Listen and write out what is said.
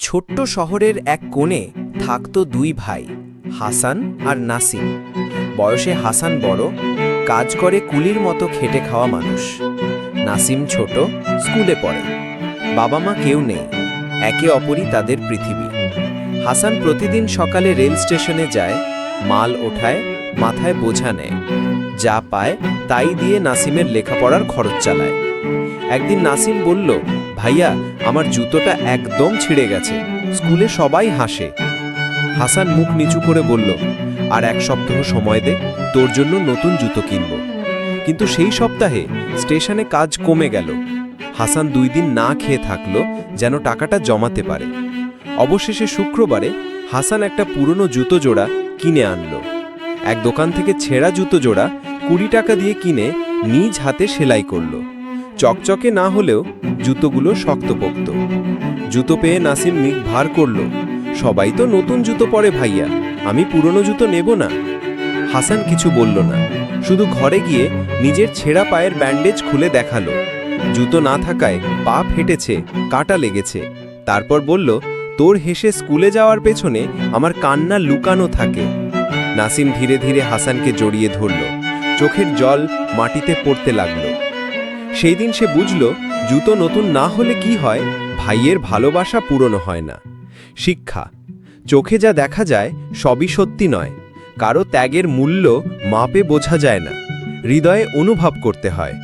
ছোট্ট শহরের এক কোণে থাকতো দুই ভাই, হাসান আর নাসিম। বয়সে হাসান বড়, কাজ করে কুলির মতো খেটে খাওয়া মানুষ। নাসিম ছোট, স্কুলে পড়ে। বাবা মা কেউ নেই, একে অপরই তাদের পৃথিবী। হাসান প্রতিদিন সকালে রেল স্টেশনে যায়, মাল ওঠায়, মাথায় বোঝা নেয়। যা পায় তাই দিয়ে নাসিমের লেখাপড়ার খরচ চালায়। একদিন নাসিম বলল ভাইয়া, আমার জুতোটা একদম ছিঁড়ে গেছে। স্কুলে সবাই হাসে। হাসান মুখ নিচু করে বলল, আর এক সপ্তাহ সময় দে, তোর জন্য নতুন জুতো কিনব। কিন্তু সেই সপ্তাহে স্টেশনে কাজ কমে গেল। হাসান দুই দিন না খেয়ে থাকল যেন টাকাটা জমাতে পারে। অবশেষে শুক্রবারে হাসান একটা পুরনো জুতো জোড়া কিনে আনলো। এক দোকান থেকে ছেঁড়া জুতো জোড়া কুড়ি টাকা দিয়ে কিনে নিজ হাতে সেলাই করল। চকচকে না হলেও জুতোগুলো শক্তপোক্ত। জুতো পেয়ে নাসিম মিক ভার করল। সবাই তো নতুন জুতো পরে ভাইয়া, আমি পুরনো জুতো নেব না। হাসান কিছু বলল না। শুধু ঘরে গিয়ে নিজের ছেঁড়া পায়ের ব্যান্ডেজ খুলে দেখাল। জুতো না থাকায় পা ফেটেছে, কাটা লেগেছে। তারপর বলল, তোর হেসে স্কুলে যাওয়ার পেছনে আমার কান্না লুকানো থাকে। নাসিম ধীরে ধীরে হাসানকে জড়িয়ে ধরল। চোখের জল মাটিতে পড়তে লাগল। সেই দিন সে বুঝল, জুতো নতুন না হলে কি হয়, ভাইয়ের ভালোবাসা পুরনো হয় না। শিক্ষা, চোখে যা দেখা যায়, সবই সত্যি নয়। কারও ত্যাগের মূল্য মাপে বোঝা যায় না। হৃদয়ে অনুভব করতে হয়।